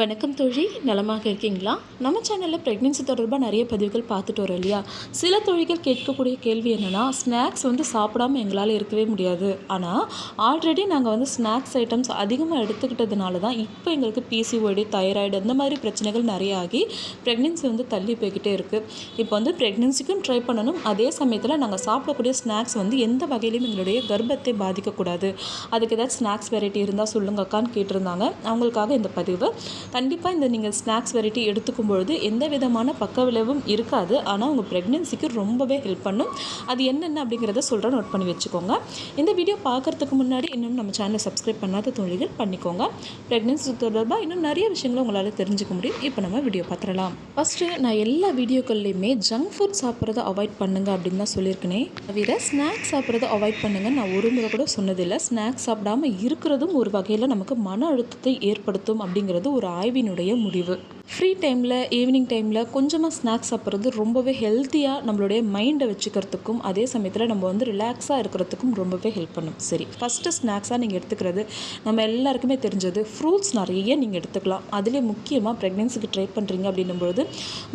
வணக்கம் தோழி நலமாக இருக்கீங்களா? நம்ம சேனலில் ப்ரெக்னென்சி தொடர்பாக நிறைய பதிவுகள் பார்த்துட்டு வரோம் இல்லையா? சில தொழில்கள் கேட்கக்கூடிய கேள்வி என்னென்னா ஸ்நாக்ஸ் வந்து சாப்பிடாம எங்களால் இருக்கவே முடியாது. ஆனால் ஆல்ரெடி நாங்கள் வந்து ஸ்நாக்ஸ் ஐட்டம்ஸ் அதிகமாக எடுத்துக்கிட்டதுனால தான் இப்போ எங்களுக்கு பிசிஓடி தைராய்டு அந்த மாதிரி பிரச்சனைகள் நிறைய ஆகி ப்ரெக்னென்சி வந்து தள்ளி போய்கிட்டே இருக்குது இப்போ வந்து ப்ரெக்னென்சிக்கும் ட்ரை பண்ணணும். அதே சமயத்தில் நாங்கள் சாப்பிடக்கூடிய ஸ்நாக்ஸ் வந்து எந்த வகையிலையும் எங்களுடைய கர்ப்பத்தை பாதிக்கக்கூடாது. அதுக்கு ஏதாவது ஸ்நாக்ஸ் வெரைட்டி இருந்தால் சொல்லுங்க அக்கான்னு கேட்டிருந்தாங்க. அவங்களுக்காக இந்த பதிவு. கண்டிப்பாக இந்த நீங்கள் ஸ்நாக்ஸ் வெரைட்டி எடுத்துக்கும் பொழுது எந்த விதமான பக்க விளைவும் இருக்காது. ஆனால் உங்கள் ப்ரெக்னென்சிக்கு ரொம்பவே ஹெல்ப் பண்ணும். அது என்னென்ன அப்படிங்கிறத சொல்கிற நோட் பண்ணி வச்சுக்கோங்க. இந்த வீடியோ பார்க்குறதுக்கு முன்னாடி இன்னும் நம்ம சேனலை சப்ஸ்கிரைப் பண்ணாத தொழில்கள் பண்ணிக்கோங்க. ப்ரெக்னென்சி தொடர்பாக இன்னும் நிறைய விஷயங்களை உங்களால் தெரிஞ்சுக்க முடியும். இப்போ நம்ம வீடியோ பார்த்துடலாம். ஃபஸ்ட்டு நான் எல்லா வீடியோக்கள்லையுமே ஜங்க் ஃபுட் சாப்பிட்றத அவாய்ட் பண்ணுங்க அப்படின்னு தான் சொல்லியிருக்கேனே. தவிர ஸ்நாக்ஸ் சாப்பிட்றத அவாய்ட் பண்ணுங்க நான் ஒரு முறை கூட சொன்னதில்லை. ஸ்நாக்ஸ் சாப்பிடாம இருக்கிறதும் ஒரு வகையில் நமக்கு மன அழுத்தத்தை ஏற்படுத்தும் அப்படிங்கிறது ஒரு ஆய்வினுடைய முடிவு. ஃப்ரீ டைமில் ஈவினிங் டைமில் கொஞ்சமாக ஸ்நாக்ஸ் சாப்பிட்றது ரொம்பவே ஹெல்த்தியாக நம்மளுடைய மைண்டை வச்சுக்கிறதுக்கும் அதே சமயத்தில் நம்ம வந்து ரிலாக்ஸாக இருக்கிறதுக்கும் ரொம்பவே ஹெல்ப் பண்ணும். சரி ஃபஸ்ட்டு ஸ்நாக்ஸாக நீங்கள் எடுத்துக்கிறது நம்ம எல்லாருக்குமே தெரிஞ்சது ஃப்ரூட்ஸ் நிறைய நீங்கள் எடுத்துக்கலாம். அதிலே முக்கியமாக ப்ரெக்னென்சிக்கு ட்ரை பண்ணுறீங்க அப்படின்னும்பொழுது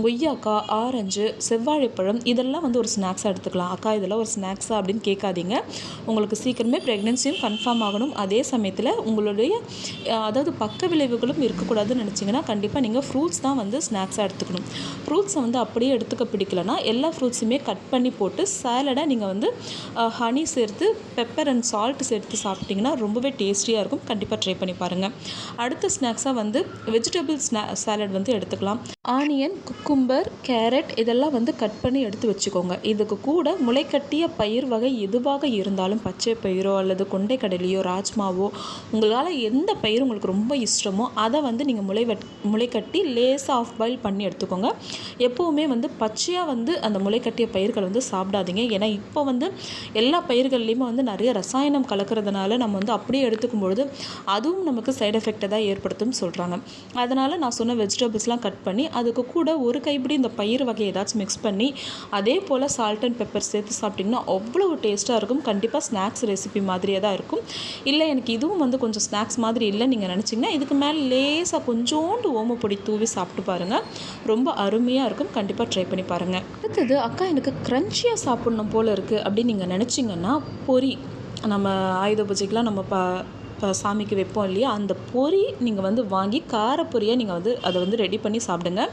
கொய்யாக்கா ஆரஞ்சு செவ்வாழைப்பழம் இதெல்லாம் வந்து ஒரு ஸ்நாக்ஸாக எடுத்துக்கலாம். அக்கா இதெல்லாம் ஒரு ஸ்நாக்ஸா அப்படின்னு கேட்காதீங்க. உங்களுக்கு சீக்கிரமே ப்ரெக்னென்சியும் கன்ஃபார்ம் ஆகணும். அதே சமயத்தில் உங்களுடைய அதாவது பக்க விளைவுகளும் இருக்கக்கூடாது. இருக்கக்கூடாதுன்னு நினச்சிங்கன்னா கண்டிப்பாக நீங்கள் ஃப்ரூட்ஸ் தான் வந்து ஸ்நாக்ஸாக எடுத்துக்கணும். ஃப்ரூட்ஸை வந்து அப்படியே எடுத்துக்க பிடிக்கலனா எல்லா ஃப்ரூட்ஸுமே கட் பண்ணி போட்டு சேலடாக நீங்கள் வந்து ஹனி சேர்த்து பெப்பர் அண்ட் சால்ட் சேர்த்து சாப்பிட்டிங்கன்னா ரொம்பவே டேஸ்டியாக இருக்கும். கண்டிப்பாக ட்ரை பண்ணி பாருங்கள் அடுத்த ஸ்நாக்ஸாக வந்து வெஜிடபிள் ஸ்நா சேலட் வந்து எடுத்துக்கலாம். ஆனியன் குக்கும்பர் கேரட் இதெல்லாம் வந்து கட் பண்ணி எடுத்து வச்சுக்கோங்க. இதுக்கு கூட முளைக்கட்டிய பயிர் வகை எதுவாக இருந்தாலும் பச்சை பயிரோ அல்லது கொண்டை கடலையோ ராஜ்மாவோ உங்களால் எந்த பயிர் உங்களுக்கு ரொம்ப இஷ்டமோ அதை வந்து நீங்கள் முளை வட் முளைக்கட்டி லேசாக ஆஃப் பாயில் பண்ணி எடுத்துக்கோங்க. எப்போவுமே வந்து பச்சையாக வந்து அந்த முளைக்கட்டிய பயிர்கள் வந்து சாப்பிடாதீங்க. ஏன்னா இப்போ வந்து எல்லா பயிர்கள்லையுமே வந்து நிறைய ரசாயனம் கலக்கிறதுனால நம்ம வந்து அப்படியே எடுத்துக்கும் பொழுது அதுவும் நமக்கு சைடு எஃபெக்டை தான் ஏற்படுத்தும் சொல்கிறாங்க அதனால் நான் சொன்ன வெஜிடபிள்ஸ்லாம் கட் பண்ணி அதுக்கு கூட ஒரு கைப்பிடி இந்த பயிர் வகை ஏதாச்சும் மிக்ஸ் பண்ணி அதே போல் சால்ட் அண்ட் பெப்பர் சேர்த்து சாப்பிட்டிங்கன்னா அவ்வளோ டேஸ்ட்டாக இருக்கும். கண்டிப்பாக ஸ்நாக்ஸ் ரெசிபி மாதிரியே தான் இருக்கும். இல்லை எனக்கு இதுவும் வந்து கொஞ்சம் ஸ்நாக்ஸ் மாதிரி இல்லை நீங்கள் நினச்சிங்கன்னா இதுக்கு மேலே லேசாக கொஞ்சோண்டு ஓமப்பொடி தூவி சாப்பிட்டு பாருங்கள் ரொம்ப அருமையாக இருக்கும். கண்டிப்பாக ட்ரை பண்ணி பாருங்கள் அடுத்தது அக்கா எனக்கு க்ரன்ச்சியாக சாப்பிட்ணும் போல் இருக்குது அப்படின்னு நீங்கள் நினச்சிங்கன்னா பொரி நம்ம ஆயுத பூஜைக்கெலாம் நம்ம ப சாமிக்கு வைப்போம் இல்லையா? அந்த பொரி நீங்கள் வந்து வாங்கி காரப்பொரியாக நீங்கள் வந்து அதை வந்து ரெடி பண்ணி சாப்பிடுங்க.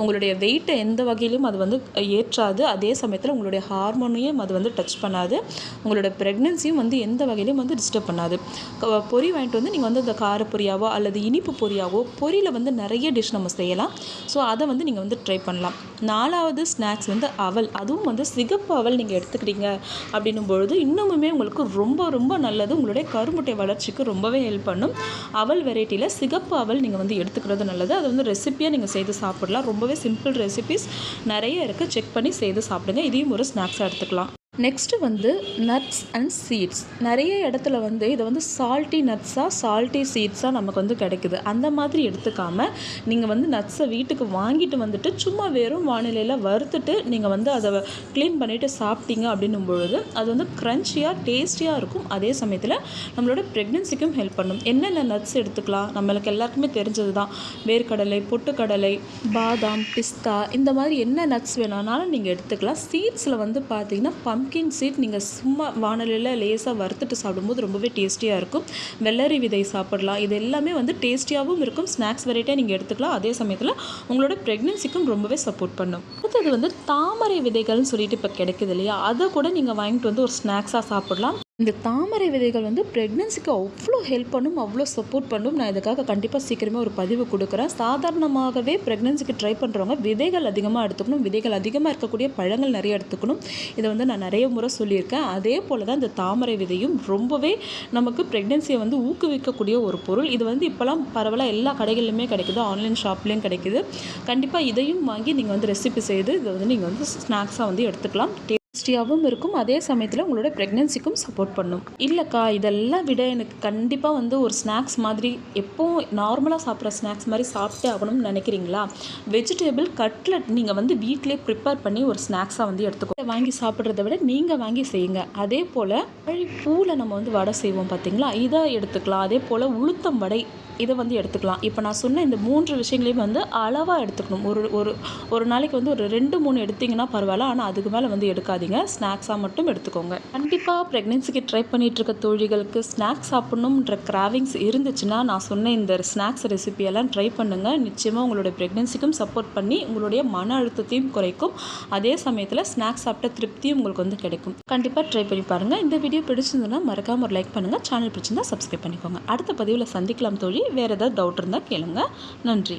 உங்களுடைய வெயிட்டை எந்த வகையிலும் அது வந்து ஏற்றாது. அதே சமயத்தில் உங்களுடைய ஹார்மோனையும் அது வந்து டச் பண்ணாது. உங்களோட ப்ரெக்னென்சியும் வந்து எந்த வகையிலும் வந்து டிஸ்டர்ப் பண்ணாது. பொறி பொரி வாங்கிட்டு வந்து நீங்கள் வந்து அந்த காரப்பொரியாவோ அல்லது இனிப்பு பொரியாவோ பொரியில் வந்து நிறைய டிஷ் நம்ம செய்யலாம். ஸோ அதை வந்து நீங்கள் வந்து ட்ரை பண்ணலாம். நாலாவது ஸ்நாக்ஸ் வந்து அவல். அதுவும் வந்து சிகப்பு அவல் நீங்கள் எடுத்துக்கிட்டீங்க அப்படின்னும் பொழுது இன்னுமுமே உங்களுக்கு ரொம்ப ரொம்ப நல்லது. உங்களுடைய கருமுட்டை வளர்ச்சிக்கு ரொம்பவே ஹெல்ப் பண்ணும். அவல் வெரைட்டியில் சிகப்பு அவல் நீங்கள் வந்து எடுத்துக்கிறது நல்லது. அது வந்து ரெசிப்பியாக நீங்கள் செய்து சாப்பிடலாம். ரொம்பவே சிம்பிள் ரெசிபிஸ் நிறைய இருக்குது செக் பண்ணி செய்து சாப்பிடுங்க. இதையும் ஒரு ஸ்நாக்ஸாக எடுத்துக்கலாம். நெக்ஸ்ட்டு வந்து நட்ஸ் அண்ட் சீட்ஸ் நிறைய இடத்துல வந்து இதை வந்து சால்ட்டி நட்ஸாக சால்ட்டி சீட்ஸாக நமக்கு வந்து கிடைக்குது. அந்த மாதிரி எடுத்துக்காமல் நீங்கள் வந்து நட்ஸை வீட்டுக்கு வாங்கிட்டு வந்துட்டு சும்மா வெறும் வானிலையில் வறுத்துட்டு நீங்கள் வந்து அதை க்ளீன் பண்ணிவிட்டு சாப்பிட்டீங்க அப்படின்னும் பொழுது அது வந்து க்ரன்ச்சியாக டேஸ்டியாக இருக்கும். அதே சமயத்தில் நம்மளோட ப்ரெக்னென்சிக்கும் ஹெல்ப் பண்ணும். என்னென்ன நட்ஸ் எடுத்துக்கலாம்? நம்மளுக்கு எல்லாருக்குமே தெரிஞ்சது தான் வேர்க்கடலை பொட்டுக்கடலை பாதாம் பிஸ்தா இந்த மாதிரி என்ன நட்ஸ் வேணும்னாலும் நீங்கள் எடுத்துக்கலாம். சீட்ஸில் வந்து பார்த்தீங்கன்னா பம்கின் சீட் நீங்கள் சும்மா வானலியில் லேசாக வறுத்துட்டு சாப்பிடும்போது ரொம்பவே டேஸ்டியாக இருக்கும். வெள்ளரி விதை சாப்பிடலாம். இது எல்லாமே வந்து டேஸ்டியாகவும் இருக்கும். ஸ்நாக்ஸ் வெரைட்டியாக நீங்கள் எடுத்துக்கலாம். அதே சமயத்தில் உங்களோட ப்ரெக்னென்சிக்கும் ரொம்பவே சப்போர்ட் பண்ணும். அடுத்தது வந்து தாமரை விதைகள்னு சொல்லிட்டு இப்போ கிடைக்குது இல்லையா? அதை கூட நீங்கள் வாங்கிட்டு வந்து ஒரு ஸ்நாக்ஸாக சாப்பிடலாம். இந்த தாமரை விதைகள் வந்து ப்ரெக்னென்சிக்கு அவ்வளோ ஹெல்ப் பண்ணும் அவ்வளோ சப்போர்ட் பண்ணும். நான் இதுக்காக கண்டிப்பாக சீக்கிரமே ஒரு பதிவு கொடுக்குறேன். சாதாரணமாகவே ப்ரெக்னென்சிக்கு ட்ரை பண்ணுறவங்க விதைகள் அதிகமாக எடுத்துக்கணும் விதைகள் அதிகமாக இருக்கக்கூடிய பழங்கள் நிறைய எடுத்துக்கணும். இதை வந்து நான் நிறைய முறை சொல்லியிருக்கேன். அதே போல் தான் இந்த தாமரை விதையும் ரொம்பவே நமக்கு ப்ரெக்னென்சியை வந்து ஊக்குவிக்கக்கூடிய ஒரு பொருள். இது வந்து இப்போலாம் பரவலாக எல்லா கடைகளிலுமே கிடைக்குது ஆன்லைன் ஷாப்லேயும் கிடைக்குது. கண்டிப்பாக இதையும் வாங்கி நீங்கள் வந்து ரெசிபி செய்து இதை வந்து நீங்கள் வந்து ஸ்நாக்ஸாக வந்து எடுத்துக்கலாம். டேஸ்டியாகவும் இருக்கும். அதே சமயத்தில் உங்களோட ப்ரெக்னென்சிக்கும் சப்போர்ட் பண்ணும். இல்லைக்கா இதெல்லாம் விட எனக்கு கண்டிப்பாக வந்து ஒரு ஸ்நாக்ஸ் மாதிரி எப்போவும் நார்மலாக சாப்பிட்ற ஸ்நாக்ஸ் மாதிரி சாப்பிட்டே ஆகணும்னு நினைக்கிறீங்களா? வெஜிடபிள் கட்லட் நீங்கள் வந்து வீட்டிலே ப்ரிப்பேர் பண்ணி ஒரு ஸ்நாக்ஸாக வந்து எடுத்துக்கோ. வாங்கி சாப்பிட்றத விட நீங்கள் வாங்கி செய்யுங்க. அதே போல் பூவில் நம்ம வந்து வடை செய்வோம் பார்த்தீங்களா இதை எடுத்துக்கலாம். அதே போல் உளுத்தம் வடை இதை வந்து எடுத்துக்கலாம். இப்போ நான் சொன்ன இந்த மூன்று விஷயங்களையும் வந்து அளவாக எடுத்துக்கணும். ஒரு ஒரு ஒரு நாளைக்கு வந்து ஒரு ரெண்டு மூணு எடுத்தீங்கன்னா பரவாயில்ல. ஆனால் அதுக்கு மேலே வந்து எடுக்காதீங்க. ஸ்நாக்ஸாக மட்டும் எடுத்துக்கோங்க. கண்டிப்பாக ப்ரெக்னென்சிக்கு ட்ரை பண்ணிகிட்டு இருக்க தோழிகளுக்கு ஸ்நாக்ஸ் சாப்பிடணுன்ற கிராவிங்ஸ் இருந்துச்சுன்னா நான் சொன்ன இந்த ஸ்நாக்ஸ் ரெசிபியெல்லாம் ட்ரை பண்ணுங்கள் நிச்சயமாக உங்களுடைய ப்ரெக்னென்சிக்கும் சப்போர்ட் பண்ணி உங்களுடைய மன அழுத்தத்தையும் குறைக்கும். அதே சமயத்தில் ஸ்நாக்ஸ் சாப்பிட்ட திருப்தியும் உங்களுக்கு வந்து கிடைக்கும். கண்டிப்பாக ட்ரை பண்ணி பாருங்கள் இந்த வீடியோ பிடிச்சிருந்ததுன்னா மறக்காம ஒரு லைக் பண்ணுங்கள் சேனல் பிடிச்சிருந்தா சப்ஸ்கிரைப் பண்ணிக்கோங்க. அடுத்த பதிவில் சந்திக்கலாம் தோழி. வேறு ஏதாவது டவுட் இருந்தால் கேளுங்கள் நன்றி.